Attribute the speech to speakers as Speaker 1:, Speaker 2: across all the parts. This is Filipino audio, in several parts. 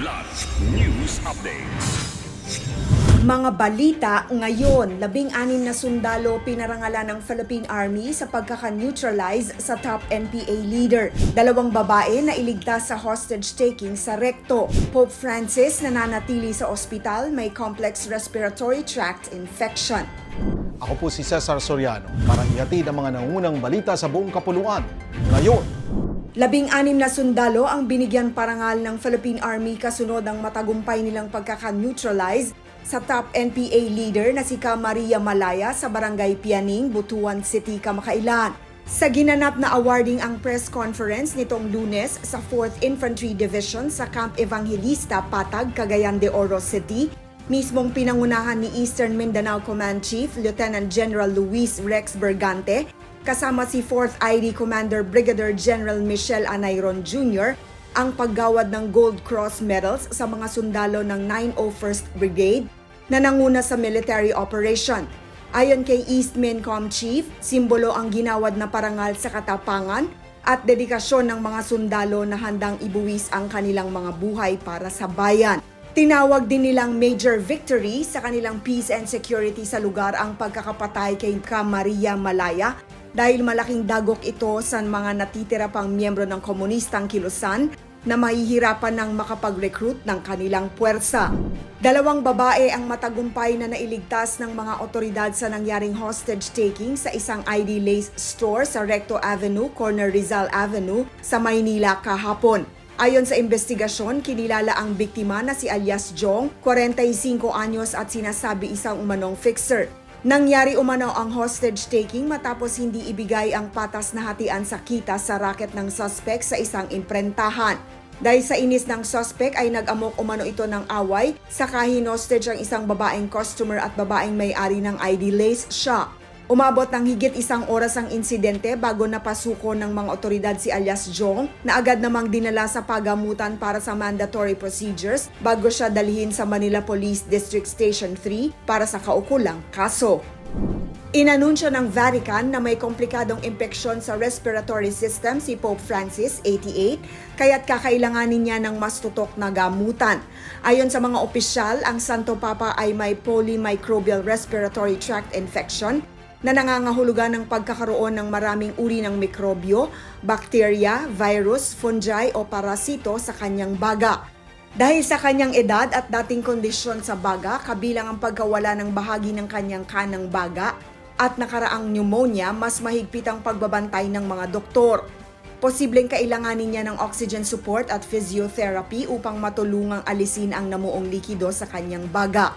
Speaker 1: Kidlat News Updates.
Speaker 2: Mga balita ngayon, labing-anim na sundalo pinarangalan ng Philippine Army sa pagkaka-neutralize sa top NPA leader. Dalawang babae na iligtas sa hostage-taking sa Recto. Pope Francis nananatili sa ospital may complex respiratory tract infection.
Speaker 3: Ako po si Cesar Soriano para ihatid ang mga nangunang balita sa buong kapuluan. Ngayon,
Speaker 2: Labing-anim na sundalo ang binigyan parangal ng Philippine Army kasunod ang matagumpay nilang pagkaka-neutralize sa top NPA leader na si Ka Maria Malaya sa Barangay Pianing, Butuan City, Kamakailan. Sa ginanap na awarding ang press conference nitong lunes sa 4th Infantry Division sa Camp Evangelista, Patag, Cagayan de Oro City, mismong pinangunahan ni Eastern Mindanao Command Chief Lieutenant General Luis Rex Bergante kasama si 4th ID Commander Brigadier General Michelle Anayron Jr. ang paggawad ng Gold Cross medals sa mga sundalo ng 901st Brigade na nanguna sa military operation. Ayon kay East Mincom Chief, simbolo ang ginawad na parangal sa katapangan at dedikasyon ng mga sundalo na handang ibuwis ang kanilang mga buhay para sa bayan. Tinawag din nilang major victory sa kanilang peace and security sa lugar ang pagkakapatay kay Ka Maria Malaya dahil malaking dagok ito sa mga natitira pang miyembro ng komunistang kilusan na mahihirapan ng makapag-recruit ng kanilang puwersa. Dalawang babae ang matagumpay na nailigtas ng mga otoridad sa nangyaring hostage taking sa isang ID Lace store sa Recto Avenue, corner Rizal Avenue sa Maynila kahapon. Ayon sa investigasyon, kinilala ang biktima na si alias Jong, 45 anyos at sinasabi isang umanong fixer. Nangyari umano ang hostage taking matapos hindi ibigay ang patas na hatian sa kita sa racket ng suspect sa isang imprentahan. Dahil sa inis ng suspect ay nag-amok umano ito ng away sa hostage ang isang babaeng customer at babaeng may-ari ng ID Lace shop. Umabot ng higit isang oras ang insidente bago napasuko ng mga otoridad si alias Jong na agad namang dinala sa pagamutan para sa mandatory procedures bago siya dalhin sa Manila Police District Station 3 para sa kaukulang kaso. Inanunsyo ng Vatican na may komplikadong impeksyon sa respiratory system si Pope Francis, 88, kaya't kakailanganin niya ng mas tutok na gamutan. Ayon sa mga opisyal, ang Santo Papa ay may polymicrobial respiratory tract infection na nangangahulugan ng pagkakaroon ng maraming uri ng mikrobyo, bakterya, virus, fungi o parasito sa kanyang baga. Dahil sa kanyang edad at dating kondisyon sa baga, kabilang ang pagkawala ng bahagi ng kanyang kanang baga at nakaraang pneumonia, mas mahigpit ang pagbabantay ng mga doktor. Posibleng kailanganin niya ng oxygen support at physiotherapy upang matulungang alisin ang namuong likido sa kanyang baga.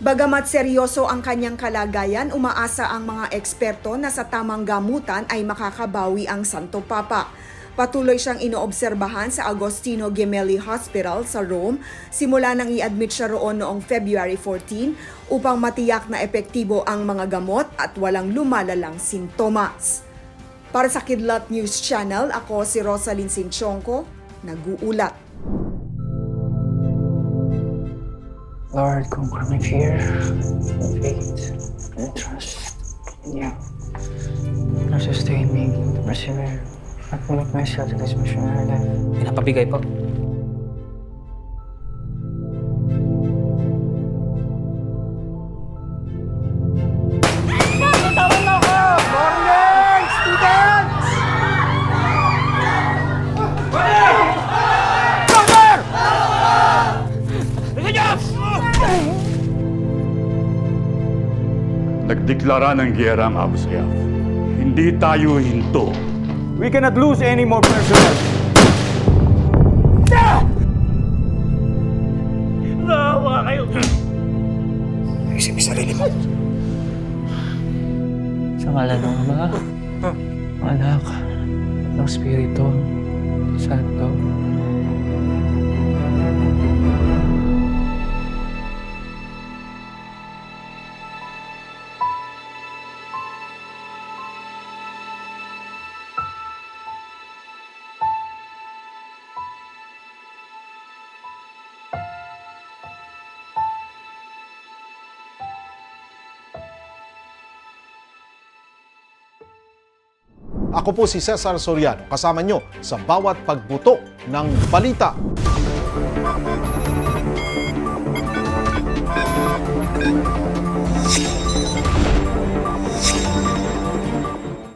Speaker 2: Bagamat seryoso ang kanyang kalagayan, umaasa ang mga eksperto na sa tamang gamutan ay makakabawi ang Santo Papa. Patuloy siyang inoobserbahan sa Agostino Gemelli Hospital sa Rome simula nang i-admit siya roon noong February 14 upang matiyak na epektibo ang mga gamot at walang lumalalang sintomas. Para sa Kidlat News Channel, ako si Rosalyn Sinchonko, nag-uulat.
Speaker 4: Lord, conquer my fear, faith, and trust in you. Lord, sustain me to persevere and commit myself to this missionary life.
Speaker 5: Pinapabigay po.
Speaker 1: Nagdeklara ng giyera ang Abu Sayyaf. Hindi tayo hinto.
Speaker 6: We cannot lose any more personnel.
Speaker 4: Isip mo sarili mo. Sa ngala ng Ama, Anak, ng Espiritu, Santo.
Speaker 3: Ako po si Cesar Soriano kasama nyo sa bawat pagbuto ng balita.